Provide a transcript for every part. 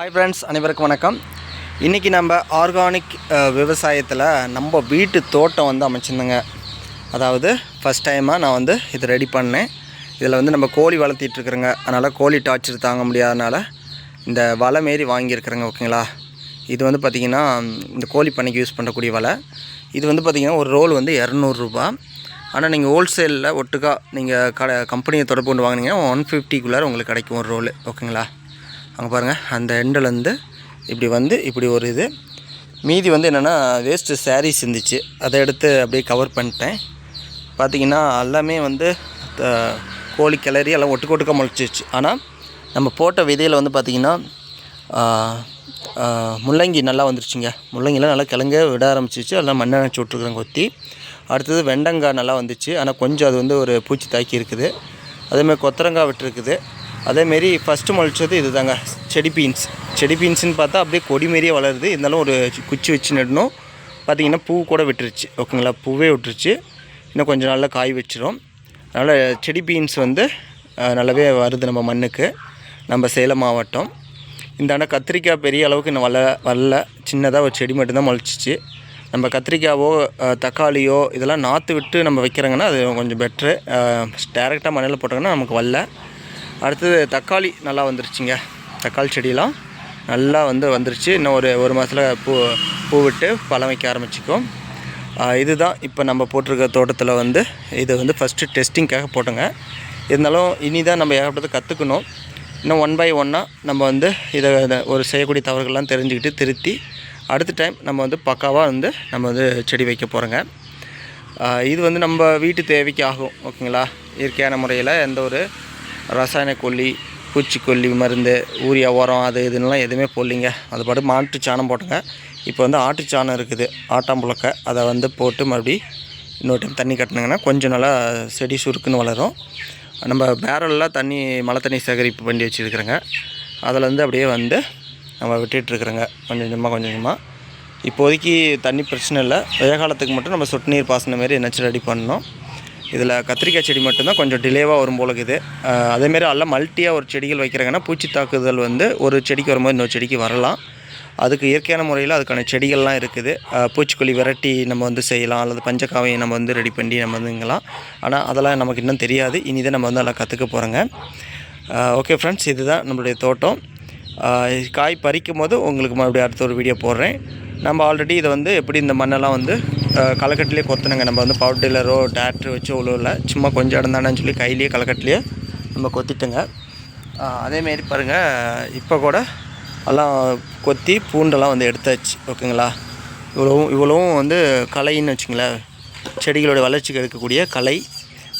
Hi friends அனைவருக்கும் வணக்கம். இன்றைக்கி நம்ம ஆர்கானிக் விவசாயத்தில் நம்ம வீட்டு தோட்டம் வந்து அமைச்சிருந்தேங்க. அதாவது ஃபஸ்ட் டைமாக நான் வந்து இது ரெடி பண்ணேன். இதில் வந்து நம்ம கோழி வளர்த்திட்டுருக்குறேங்க அதனால் கோழி டார்ச்சர் தாங்க முடியாதனால இந்த வலை மாரி வாங்கியிருக்கிறேங்க ஓகேங்களா? இது வந்து பார்த்திங்கன்னா இந்த கோழி பண்ணைக்கு யூஸ் பண்ணக்கூடிய வலை. இது வந்து பார்த்திங்கன்னா ஒரு ரோல் வந்து இரநூறுபா ஆனால் நீங்கள் ஹோல்சேலில் ஒட்டுக்கா நீங்கள் கடை கம்பெனியை தொடர்பு கொண்டு வாங்கினீங்கன்னா ஒன் ஃபிஃப்டிக்குள்ளார உங்களுக்கு கிடைக்கும் ஒரு ரோல் ஓகேங்களா? அங்கே பாருங்கள் அந்த எண்டுலேருந்து இப்படி வந்து இப்படி ஒரு இது. மீதி வந்து என்னென்னா வேஸ்ட்டு சாரீஸ் இருந்துச்சு. அதை எடுத்து அப்படியே கவர் பண்ணிட்டேன். பார்த்திங்கன்னா எல்லாமே வந்து த- கோழி கிளறி எல்லாம் ஒட்டுக்கு ஒட்டுக்க முளைச்சிச்சு ஆனால் நம்ம போட்ட விதையில் வந்து பார்த்திங்கன்னா முள்ளங்கி நல்லா வந்துருச்சுங்க. முள்ளங்கிலாம் நல்லா கிழங்க விட ஆரம்பிச்சிச்சு எல்லாம் மண்ணை நினச்சி விட்ருக்குறேன் கொத்தி. அடுத்தது வெண்டங்காய் நல்லா வந்துச்சு. ஆனால் கொஞ்சம் அது வந்து ஒரு பூச்சி தாக்கி இருக்குது. அதேமாதிரி கொத்தரங்காய் விட்டுருக்குது. அதேமாரி ஃபஸ்ட்டு முளைச்சது இது தாங்க செடி பீன்ஸ். செடி பீன்ஸ்னு பார்த்தா அப்படியே கொடி மாரியே வளருது. இருந்தாலும் ஒரு குச்சி வச்சு நடணும். பார்த்தீங்கன்னா பூ கூட விட்டுருச்சு. ஓகேங்களா? பூவே விட்டுருச்சு. இன்னும் கொஞ்சம் நாளில் காய் வச்சிரும். அதனால் செடி பீன்ஸ் வந்து நல்லாவே வருது நம்ம மண்ணுக்கு. நம்ம சேலம் மாவட்டம். இந்த ஆனால் கத்திரிக்காய் பெரிய அளவுக்கு இன்னும் வள வரல. சின்னதாக ஒரு செடி மட்டும்தான் முளைச்சிச்சு. நம்ம கத்திரிக்காவோ தக்காளியோ இதெல்லாம் நாற்று விட்டு நம்ம வைக்கிறோங்கன்னா அது கொஞ்சம் பெட்ரு டேரெக்டாக மண்ணில் போட்டோங்கன்னா நமக்கு வரல. அடுத்தது தக்காளி நல்லா வந்துருச்சுங்க. தக்காளி செடியெலாம் நல்லா வந்து வந்துருச்சு. இன்னும் ஒரு ஒரு மாதத்தில் பூ பூ விட்டு பழம் வைக்க ஆரம்பிச்சிக்கும் இதுதான் இப்போ நம்ம போட்டிருக்க தோட்டத்தில் வந்து இது வந்து ஃபஸ்ட்டு டெஸ்டிங்க்காக போட்டோங்க. இருந்தாலும் இனி தான் நம்ம ஏகப்பட்டது கற்றுக்கணும் இன்னும் ஒன் பை ஒன்னாக நம்ம வந்து இதை இதை ஒரு செய்யக்கூடிய தவறுகள்லாம் தெரிஞ்சுக்கிட்டு திருத்தி அடுத்த டைம் நம்ம வந்து பக்காவாக வந்து நம்ம வந்து செடி வைக்க போகிறோங்க இது வந்து நம்ம வீட்டு தேவைக்கு ஆகும் ஓகேங்களா? இயற்கையான முறையில் எந்த ஒரு ரசாயன கொல்லி பூச்சிக்கொல்லி மருந்து ஊரியா உரம் அது இதுன்னெலாம் எதுவுமே போடலிங்க. அது பாட்டு மாட்டு சாணம் போட்டுங்க. இப்போ வந்து ஆட்டு சாணம் இருக்குது ஆட்டாம்புழக்க. அதை வந்து போட்டு மறுபடி இன்னொரு டைம் தண்ணி கட்டினாங்கன்னா கொஞ்சம் நல்லா செடி சுருக்குன்னு வளரும். நம்ம பேரலில் தண்ணி மழை தண்ணி சேகரிப்பு பண்ணி வச்சுருக்குறேங்க. அதில் வந்து அப்படியே வந்து நம்ம விட்டுட்டுருக்குறோங்க. கொஞ்சம் கொஞ்சமாக கொஞ்சம் கொஞ்சமாக இப்போதைக்கு தண்ணி பிரச்சனை இல்லை. வெய காலத்துக்கு மட்டும் நம்ம சொட்டு நீர் பாசன மாரி என்னாச்சும் ரெடி பண்ணணும். இதில் கத்திரிக்காய் செடி மட்டும்தான் கொஞ்சம் டிலேவாக வரும் போல இருக்குது. அதேமாரி எல்லாம் மல்ட்டியாக ஒரு செடிகள் வைக்கிறாங்கன்னா பூச்சி தாக்குதல் வந்து ஒரு செடிக்கு வரும்போது இன்னொரு செடிக்கு வரலாம். அதுக்கு இயற்கையான முறையில் அதுக்கான செடிகள்லாம் இருக்குது. பூச்சிக்கொல்லி விரட்டி நம்ம வந்து செய்யலாம். அல்லது பஞ்சக்காவையை நம்ம வந்து ரெடி பண்ணி நம்ம வந்துங்கலாம். ஆனால் அதெல்லாம் நமக்கு இன்னும் தெரியாது. இனிதான் நம்ம வந்து நல்லா கற்றுக்க போகிறோங்க ஓகே ஃப்ரெண்ட்ஸ் இதுதான் நம்மளுடைய தோட்டம். காய் பறிக்கும் போது உங்களுக்கு மறுபடியும் அடுத்த ஒரு வீடியோ போடுறேன். நம்ம ஆல்ரெடி இதை வந்து எப்படி இந்த மண்ணெல்லாம் வந்து களைக்கட்டிலே கொத்தணுங்க நம்ம வந்து பவர் டில்லரோ டேரக்டர் வச்சோ அவ்வளோ இல்லை. சும்மா கொஞ்சம் இடம் தானேன்னு சொல்லி கையிலேயே களக்கட்டிலேயே நம்ம கொத்திட்டுங்க. அதேமாரி பாருங்கள் இப்போ கூட எல்லாம் கொத்தி பூண்டெல்லாம் வந்து எடுத்தாச்சு. ஓகேங்களா? இவ்வளவும் இவ்வளவும் வந்து களைன்னு வச்சுங்களேன். செடிகளோட வளர்ச்சிக்கு எடுக்கக்கூடிய கலை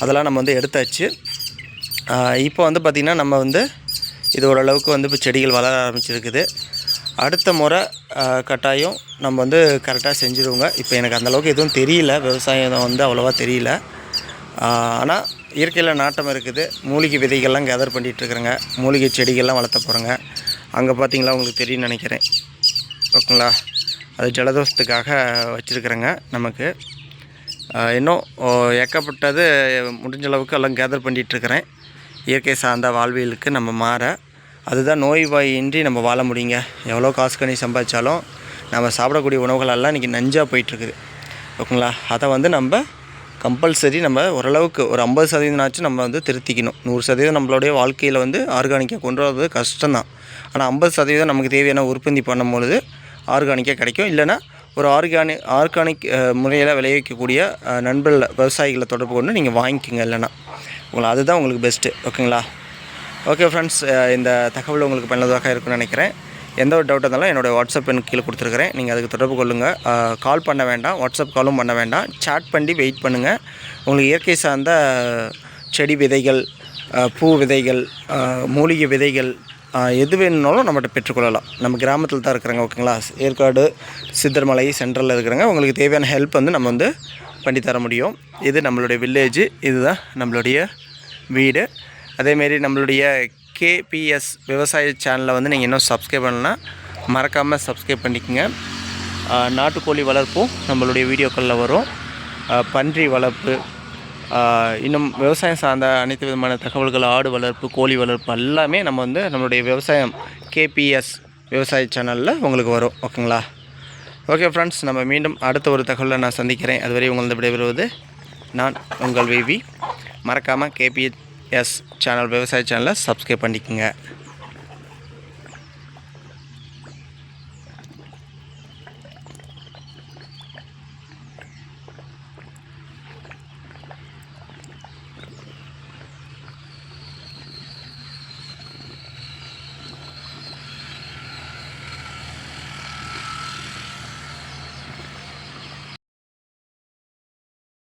அதெல்லாம் நம்ம வந்து எடுத்தாச்சு. இப்போ வந்து பார்த்திங்கன்னா நம்ம வந்து இது ஓரளவுக்கு வந்து இப்போ செடிகள் வளர ஆரம்பிச்சிருக்குது. அடுத்த முறை கட்டாயம் நம்ம வந்து கரெக்டாக செஞ்சுருவோங்க. இப்போ எனக்கு அந்தளவுக்கு எதுவும் தெரியல. விவசாயம் வந்து அவ்வளோவா தெரியல. ஆனால் இயற்கையில் நாட்டம் இருக்குது. மூலிகை விதைகள்லாம் கேதர் பண்ணிகிட்ருக்குறேங்க மூலிகை செடிகள்லாம் வளர்த்த போகிறேங்க அங்கே பார்த்தீங்களா உங்களுக்கு தெரியும்னு நினைக்கிறேன். ஓகேங்களா? அது ஜலதோஷத்துக்காக வச்சுருக்குறேங்க நமக்கு. இன்னும் ஏக்கப்பட்டது முடிஞ்சளவுக்கு முடிஞ்ச அளவுக்கு எல்லாம் கேதர் பண்ணிகிட்ருக்குறேன் இயற்கை சார்ந்த வாழ்வியலுக்கு நம்ம மாற அதுதான் நோய் வாயின்றி நம்ம வாழ முடியுங்க. எவ்வளோ காசு கண்ணி சம்பாதிச்சாலும் நம்ம சாப்பிடக்கூடிய உணவுகளெல்லாம் இன்றைக்கி நஞ்சாக போயிட்டுருக்குது. ஓகேங்களா? அதை வந்து நம்ம கம்பல்சரி நம்ம ஓரளவுக்கு ஒரு ஐம்பது சதவீதம்னாச்சும் நம்ம வந்து திருத்திக்கணும். நூறு சதவீதம் நம்மளுடைய வாழ்க்கையில் வந்து ஆர்கானிக்காக கொண்டு வரது கஷ்டம்தான். ஆனால் ஐம்பது சதவீதம் நமக்கு தேவையான உற்பத்தி பண்ணும்பொழுது ஆர்கானிக்காக கிடைக்கும். இல்லைன்னா ஒரு ஆர்கானிக் ஆர்கானிக் முறையில் விளைவிக்கக்கூடிய நண்பர்கள் விவசாயிகளை தொடர்பு கொண்டு நீங்கள் வாங்கிக்கோங்க இல்லைன்னா. உங்களை அதுதான் உங்களுக்கு பெஸ்ட்டு ஓகேங்களா? ஓகே ஃப்ரெண்ட்ஸ் uh, இந்த தகவல் உங்களுக்கு பயனுள்ளதாக இருக்கும்னு நினைக்கிறேன். எந்த ஒரு டவுட் இருந்தாலும் என்னோடய வாட்ஸ்அப் எனக்கு கீழே கொடுத்துருக்குறேன். நீங்கள் அதுக்கு தொடர்பு கொள்ளுங்கள் கால் uh, பண்ண வேண்டாம் வாட்ஸ்அப் காலும் பண்ண வேண்டாம். சாட் பண்ணி வெயிட் பண்ணுங்கள் உங்களுக்கு இயற்கை சார்ந்த uh, செடி விதைகள் பூ விதைகள் மூலிகை விதைகள் எது வேணும்னாலும் நம்மகிட்ட பெற்றுக்கொள்ளலாம். நம்ம கிராமத்தில் தான் இருக்கிறாங்க ஓகேங்களா ஏற்காடு சித்தர்மலை சென்ட்ரலில் இருக்கிறாங்க. உங்களுக்கு தேவையான ஹெல்ப் வந்து நம்ம வந்து பண்ணி தர முடியும். இது நம்மளுடைய வில்லேஜ் இதுதான் நம்மளுடைய வீடு. அதேமாரி நம்மளுடைய கேபிஎஸ் விவசாய சேனலை வந்து நீங்கள் இன்னும் சப்ஸ்கிரைப் பண்ணலன்னா மறக்காமல் சப்ஸ்கிரைப் பண்ணிக்கோங்க. நாட்டுக்கோழி வளர்ப்பும் நம்மளுடைய வீடியோக்களில் வரும். பன்றி வளர்ப்பு இன்னும் விவசாயம் சார்ந்த அனைத்து விதமான தகவல்கள் ஆடு வளர்ப்பு கோழி வளர்ப்பு எல்லாமே நம்ம வந்து நம்மளுடைய விவசாயம் கேபிஎஸ் விவசாய சேனலில் உங்களுக்கு வரும். ஓகேங்களா? ஓகே ஃப்ரெண்ட்ஸ் நம்ம மீண்டும் அடுத்த ஒரு தகவலில் நான் சந்திக்கிறேன். அதுவரை உங்களது விடைபெறுவது நான் உங்கள் விவி. மறக்காமல் கேபிஎஸ் எஸ் சேனல் விவசாய சேனலை சப்ஸ்கிரைப் பண்ணிக்கோங்க.